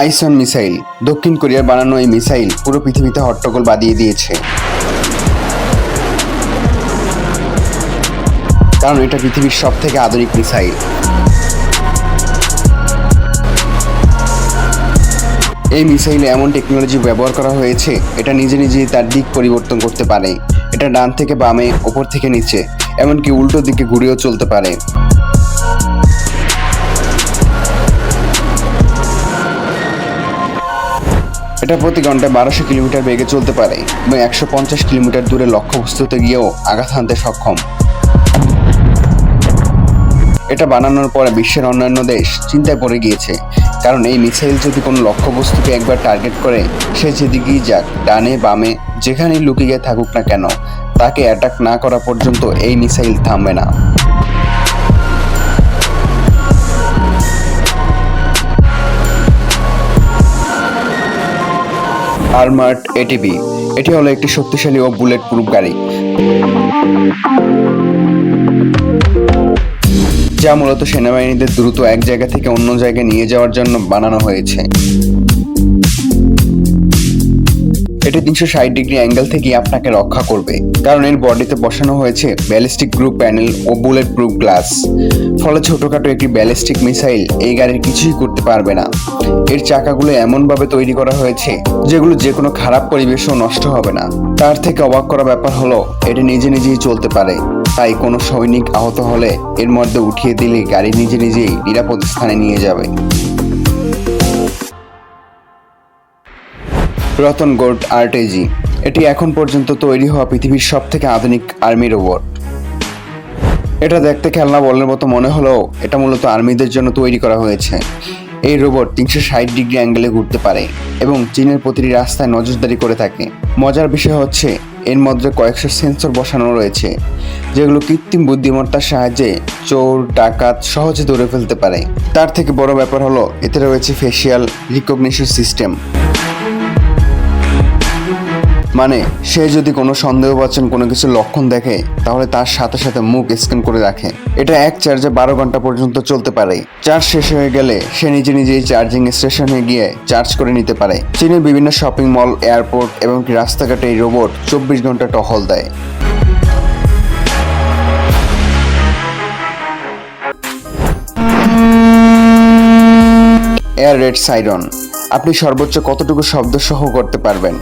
আইসন missile. দক্ষিণ কোরিয়ার বানানো এই মিসাইল পুরো পৃথিবীতে হট্টগোল বাদিয়ে দিয়েছে। কারণ এটা পৃথিবীর সব থেকে আধুনিক মিসাইল। এই মিসাইলে এমন টেকনোলজি ব্যবহার করা হয়েছে, এটা নিজে নিজেই তার দিক পরিবর্তন করতে পারে। এটা ডান থেকে বামে, ওপর থেকে নিচে, এমনকি উল্টো দিকে ঘুরেও চলতে পারে। এটা প্রতি ঘন্টায় বারোশো কিলোমিটার বেগে চলতে পারে এবং একশো পঞ্চাশ কিলোমিটার দূরে লক্ষ্যবস্তুতে গিয়েও আঘাত হানতে সক্ষম। এটা বানানোর পরে বিশ্বের অন্যান্য দেশ চিন্তায় পড়ে গিয়েছে, কারণ এই মিসাইল যদি কোনো লক্ষ্যবস্তুকে একবার টার্গেট করে, সে যেদিকেই যাক, ডানে, বামে, যেখানেই লুকিয়ে থাকুক না কেন, তাকে অ্যাটাক না করা পর্যন্ত এই মিসাইল থামবে না। আর্মার্ড এটিভি এটি হলো একটি শক্তিশালী ও বুলেট প্রুফ গাড়ি। যা মূলত সেনাবাহিনীদের দ্রুত এক জায়গা থেকে অন্য জায়গায় নিয়ে যাওয়ার জন্য বানানো হয়েছে। এটি তিনশো ষাট ডিগ্রি অ্যাঙ্গেল থেকে আপনাকে রক্ষা করবে। কারণ এর বডিতে বসানো হয়েছে ব্যালিস্টিক গ্রুপ প্যানেল ও বুলেট প্রুফ গ্লাস ফলে ছোটখাটো একটি ব্যালিস্টিক মিসাইল এই গাড়ির কিছুই করতে পারবে না। এর চাকাগুলো এমনভাবে তৈরি করা হয়েছে যেগুলো যে কোনো খারাপ পরিবেশেও নষ্ট হবে না। তার থেকে অবাক করা ব্যাপার হলো, এটি নিজে নিজেই চলতে পারে। তাই কোনো সৈনিক আহত হলে এর মধ্যে উঠিয়ে দিলে গাড়ি নিজে নিজেই নিরাপদ স্থানে নিয়ে যাবে। রতন গোল্ড আর্টেজি। এটি এখন পর্যন্ত তৈরি হওয়া পৃথিবীর সব থেকে আধুনিক আর্মি রোবট এটা দেখতে খেলনা বলের মতো মনে হলেও এটা মূলত আর্মিদের জন্য তৈরি করা হয়েছে। এই রোবট তিনশো ষাট ডিগ্রি অ্যাঙ্গেলে ঘুরতে পারে এবং চীনের প্রতিটি রাস্তায় নজরদারি করে থাকে। মজার বিষয় হচ্ছে, এর মধ্যে কয়েকশো সেন্সর বসানো রয়েছে, যেগুলো কৃত্রিম বুদ্ধিমত্তার সাহায্যে চোর, ডাকাত সহজে ধরে ফেলতে পারে। তার থেকে বড় ব্যাপার হলো, এতে রয়েছে ফেসিয়াল রিকগনিশন সিস্টেম মানে সে যদি কোনো সন্দেহবাচন কোনো কিছু লক্ষণ দেখে, তাহলে তার সাথে সাথে মুখ স্ক্যান করে রাখে। এটা এক চার্জে বারো ঘণ্টা পর্যন্ত চলতে পারে। চার্জ শেষ হয়ে গেলে সে নিজে নিজেই চার্জিং স্টেশনে গিয়ে চার্জ করে নিতে পারে। চীনের বিভিন্ন শপিং মল, এয়ারপোর্ট এবং রাস্তাঘাটে এই রোবট চব্বিশ ঘণ্টা টহল দেয়। এয়ার রেড সাইরন, আপনি সর্বোচ্চ কতটুকু শব্দ সহ করতে পারবেন?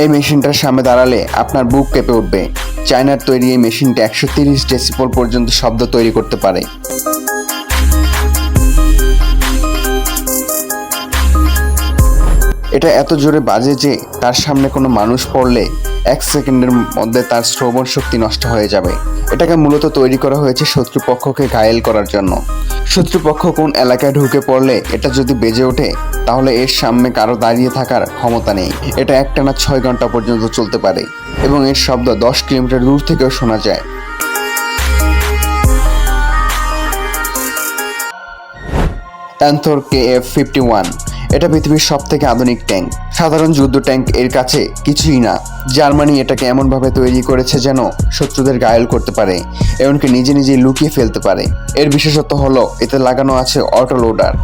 এই মেশিনটার সামনে দাঁড়ালে আপনার বুক কেঁপে উঠবে। চায়নার তৈরি এই মেশিনটা একশো তিরিশ ডেসিপল পর্যন্ত শব্দ তৈরি করতে পারে। এটা এত জোরে বাজে যে তার সামনে কোনো মানুষ পড়লে এক সেকেন্ডের মধ্যে তার শ্রবণ শক্তি নষ্ট হয়ে যাবে। এটাকে মূলত তৈরি করা হয়েছে শত্রুপক্ষকে ঘায়েল করার জন্য। শত্রুপক্ষ কোন এলাকায় ঢুকে পড়লে এটা যদি বেজে ওঠে, তাহলে এর সামনে কারও দাঁড়িয়ে থাকার ক্ষমতা নেই। এটা একটানা ছয় ঘণ্টা পর্যন্ত চলতে পারে এবং এর শব্দ দশ কিলোমিটার দূর থেকেও শোনা যায়। Panther K F fifty one এটা পৃথিবীর সব থেকে আধুনিক ট্যাঙ্ক। সাধারণ যুদ্ধ ট্যাঙ্ক এর কাছে কিছুই না। জার্মানি এটাকে এমনভাবে তৈরি করেছে যেন শত্রুদের ঘায়ল করতে পারে, এমনকি নিজে নিজেই লুকিয়ে ফেলতে পারে। এর বিশেষত্ব হলো, এতে লাগানো আছে অটো লোডার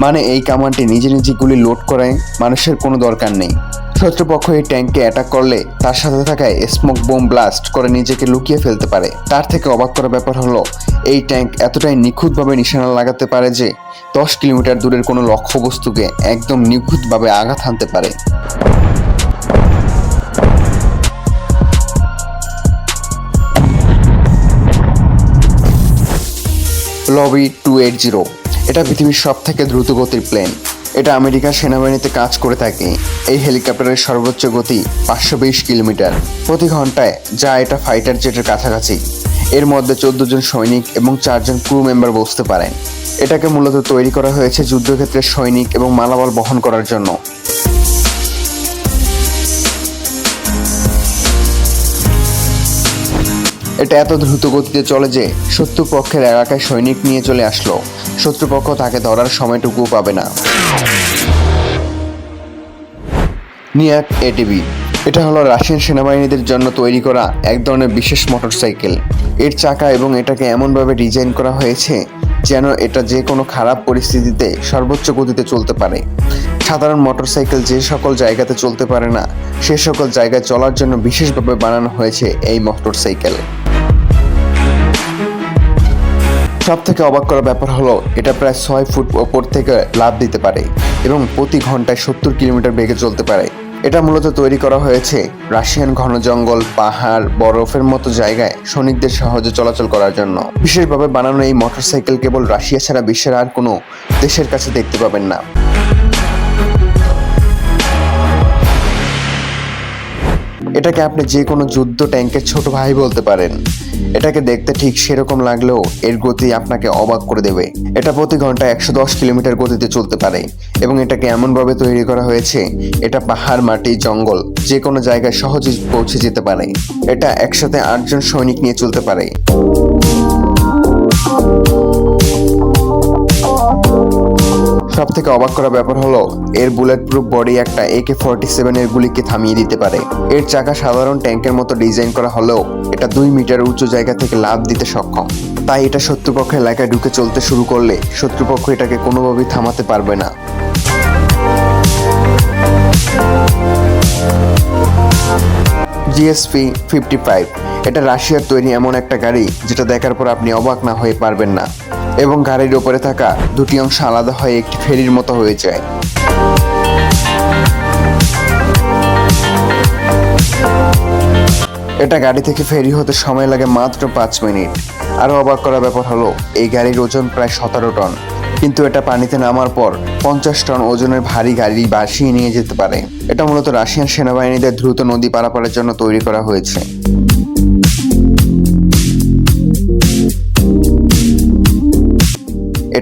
মানে এই কামানটি নিজে নিজে গুলি লোড করায় মানুষের কোনো দরকার নেই। শত্রুপক্ষ এই ট্যাঙ্কে অ্যাটাক করলে তার সাথে থাকায় স্মোক বোম ব্লাস্ট করে নিজেকে লুকিয়ে ফেলতে পারে। তার থেকে অবাক করা ব্যাপার হলো, এই ট্যাঙ্ক এতটাই নিখুঁতভাবে নিশানা লাগাতে পারে যে দশ কিলোমিটার দূরের কোনো লক্ষ্যবস্তুকে একদম নিখুঁতভাবে আঘাত হানতে পারে। লবি টু এইট জিরো এটা পৃথিবীর সব থেকে দ্রুতগতির প্লেন এটা আমেরিকার সেনাবাহিনীতে কাজ করে থাকে। এই হেলিকপ্টারের সর্বোচ্চ গতি পাঁচশো বিশ কিলোমিটার। প্রতি ঘন্টায় যা এটা ফাইটার জেটের কাছাকাছি। এর মধ্যে চোদ্দ জন সৈনিক এবং চারজন ক্রু মেম্বার বসতে পারেন। এটাকে মূলত তৈরি করা হয়েছে যুদ্ধক্ষেত্রে সৈনিক এবং মালামাল বহন করার জন্য। এটা এত দ্রুত গতিতে চলে যে শত্রুপক্ষের এলাকায় সৈনিক নিয়ে চলে আসলো। শত্রুপক্ষ তাকে ধরার সময়টুকুও পাবে না। নিয়াক এটিভি এটা হলো রাশিয়ান সেনাবাহিনীদের জন্য তৈরি করা এক ধরনের বিশেষ মোটরসাইকেল। এর চাকা এবং এটাকে এমনভাবে ডিজাইন করা হয়েছে যেন এটা যে কোনো খারাপ পরিস্থিতিতে সর্বোচ্চ গতিতে চলতে পারে। সাধারণ মোটরসাইকেল যে সকল জায়গাতে চলতে পারে না, সে সকল জায়গায় চলার জন্য বিশেষভাবে বানানো হয়েছে এই মোটরসাইকেল। সব থেকে অবাক করা ব্যাপার হলো, এটা প্রায় ছয় ফুট ওপর থেকে লাভ দিতে পারে এবং প্রতি ঘন্টায় সত্তর কিলোমিটার বেগে চলতে পারে। এটা মূলত তৈরি করা হয়েছে রাশিয়ান ঘন জঙ্গল, পাহাড়, বরফের মতো জায়গায় সৈনিকদের সহজে চলাচল করার জন্য। বিশেষভাবে বানানো এই মোটরসাইকেল কেবল রাশিয়া ছাড়া বিশ্বের আর কোনো দেশের কাছে দেখতে পাবেন না। এটাকে আপনি যে কোনো যুদ্ধ ট্যাঙ্কের ছোট ভাই বলতে পারেন। এটাকে দেখতে ঠিক সেরকম লাগলেও এর গতি আপনাকে অবাক করে দেবে। এটা প্রতি ঘন্টায় একশো দশ কিলোমিটার গতিতে চলতে পারে এবং এটাকে এমনভাবে তৈরি করা হয়েছে, এটা পাহাড়, মাটি, জঙ্গল, যে কোনো জায়গায় সহজে পৌঁছে যেতে পারে। এটা একসাথে আটজন সৈনিক নিয়ে চলতে পারে। সব থেকে অবাক করা ব্যাপার হলো, এর বুলেট প্রুফ বডি একটা একে ফর্টি সেভেন এর গুলিকে থামিয়ে দিতে পারে। এর চাকা সাধারণ ট্যাঙ্কের মতো ডিজাইন করা হলেও এটা দুই মিটার উঁচু জায়গা থেকে লাভ দিতে সক্ষম। তাই এটা শত্রুপক্ষ এলাকায় ঢুকে চলতে শুরু করলে শত্রুপক্ষ এটাকে কোনোভাবেই থামাতে পারবে না। জিএসপি ফিফটি ফাইভ এটা রাশিয়ার তৈরি এমন একটা গাড়ি যেটা দেখার পর আপনি অবাক না হয়ে পারবেন না। এবং গাড়ির ওপরে থাকা দুটি অংশ আলাদা হয়ে একটি ফেরির মতো হয়ে যায়। এটা গাড়ি থেকে ফেরি হতে সময় লাগে মাত্র পাঁচ মিনিট। আরও অবাক করা ব্যাপার হলো, এই গাড়ির ওজন প্রায় সতেরো টন। কিন্তু এটা পানিতে নামার পর পঞ্চাশ টন ওজনের ভারী গাড়ি বাসিয়ে নিয়ে যেতে পারে। এটা মূলত রাশিয়ান সেনাবাহিনীদের দ্রুত নদী পারাপারের জন্য তৈরি করা হয়েছে।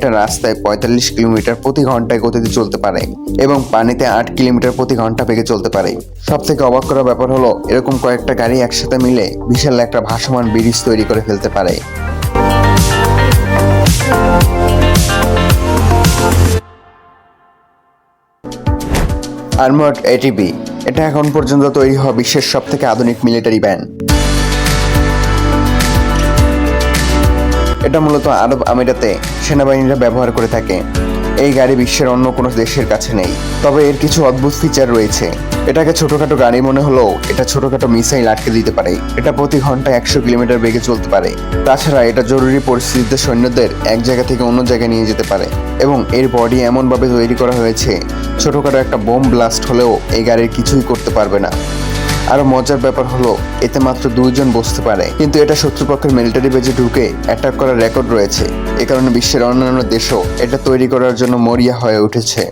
এটা রাস্তায় পঁয়তাল্লিশ কিলোমিটার প্রতি ঘন্টায় গতিতে চলতে পারে এবং পানিতে আট কিলোমিটার প্রতি ঘণ্টা বেগে চলতে পারে। সব থেকে অবাক করা ব্যাপার হলো, এরকম কয়েকটা গাড়ি একসাথে মিলে বিশাল একটা ভাসমান ব্রিজ তৈরি করে ফেলতে পারে। আর্মড এটিবি এটা এখন পর্যন্ত তৈরি হওয়া বিশ্বের সব থেকে আধুনিক মিলিটারি ব্যান এটা মূলত আরব আমিরাতে সেনাবাহিনীরা ব্যবহার করে থাকে। এই গাড়ি বিশ্বের অন্য কোনো দেশের কাছে নেই। তবে এর কিছু অদ্ভুত ফিচার রয়েছে। এটাকে ছোটখাটো গাড়ি মনে হলেও এটা ছোটখাটো মিসাইল আটকে দিতে পারে। এটা প্রতি ঘন্টায় একশো কিলোমিটার বেগে চলতে পারে। তাছাড়া এটা জরুরি পরিস্থিতিতে সৈন্যদের এক জায়গা থেকে অন্য জায়গায় নিয়ে যেতে পারে। এবং এর বডি এমনভাবে তৈরি করা হয়েছে, ছোটখাটো একটা বোম ব্লাস্ট হলেও এই গাড়ির কিছুই করতে পারবে না। আরও মজার ব্যাপার হলো, এতে মাত্র দুইজন বসতে পারে। কিন্তু এটা শত্রুপক্ষের মিলিটারি বেজে ঢুকে অ্যাটাক করার রেকর্ড রয়েছে। এ কারণে বিশ্বের অন্যান্য দেশও এটা তৈরি করার জন্য মরিয়া হয়ে উঠেছে।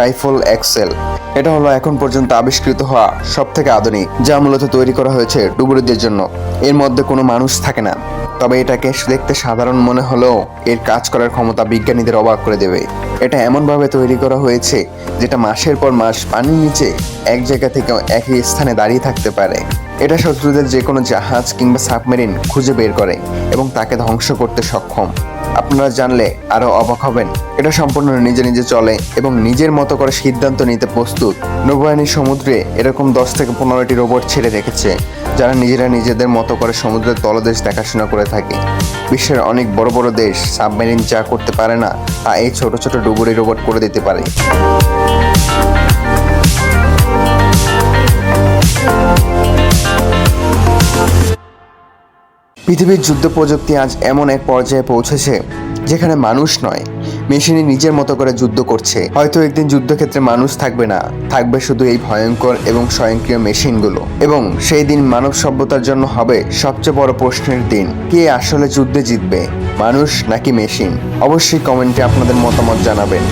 রাইফল এক্সেল এটা হলো এখন পর্যন্ত আবিষ্কৃত হওয়া সব থেকে আধুনিক, যা মূলত তৈরি করা হয়েছে ডুবুরিদের জন্য। এর মধ্যে কোনো মানুষ থাকে না। তবে এটাকে দেখতে সাধারণ মনে হলেও এর কাজ করার ক্ষমতা বিজ্ঞানীদের অবাক করে দেবে। এটা এমনভাবে তৈরি করা হয়েছে যেটা মাসের পর মাস পানির নিচে এক জায়গা থেকে একই স্থানে দাঁড়িয়ে থাকতে পারে। এটা শত্রুদের যে কোনো জাহাজ কিংবা সাবমেরিন খুঁজে বের করে এবং তাকে ধ্বংস করতে সক্ষম। আপনারা জানলে আরও অবাক হবেন। এটা সম্পূর্ণ নিজে নিজে চলে এবং নিজের মতো করে সিদ্ধান্ত নিতে প্রস্তুত। নৌবাহিনী সমুদ্রে এরকম দশ থেকে পনেরোটি রোবট ছেড়ে রেখেছে, যারা নিজেরা নিজেদের মতো করে সমুদ্রের তলদেশ দেখাশোনা করে থাকে। বিশ্বের অনেক বড় বড় দেশ সাবমেরিন যা করতে পারে না, তা এই ছোট ছোট ডুবুরি রোবট করে দিতে পারে। পৃথিবীর যুদ্ধ প্রযুক্তি আজ এমন এক পর্যায়ে পৌঁছেছে, যেখানে মানুষ নয় মেশিনে নিজের মতো করে যুদ্ধ করছে। হয়তো একদিন যুদ্ধক্ষেত্রে মানুষ থাকবে না, থাকবে শুধু এই ভয়ঙ্কর এবং স্বয়ংক্রিয় মেশিনগুলো। এবং সেই দিন মানব সভ্যতার জন্য হবে সবচেয়ে বড় প্রশ্নের দিন, কে আসলে যুদ্ধে জিতবে, মানুষ নাকি মেশিন? অবশ্যই কমেন্টে আপনাদের মতামত জানাবেন।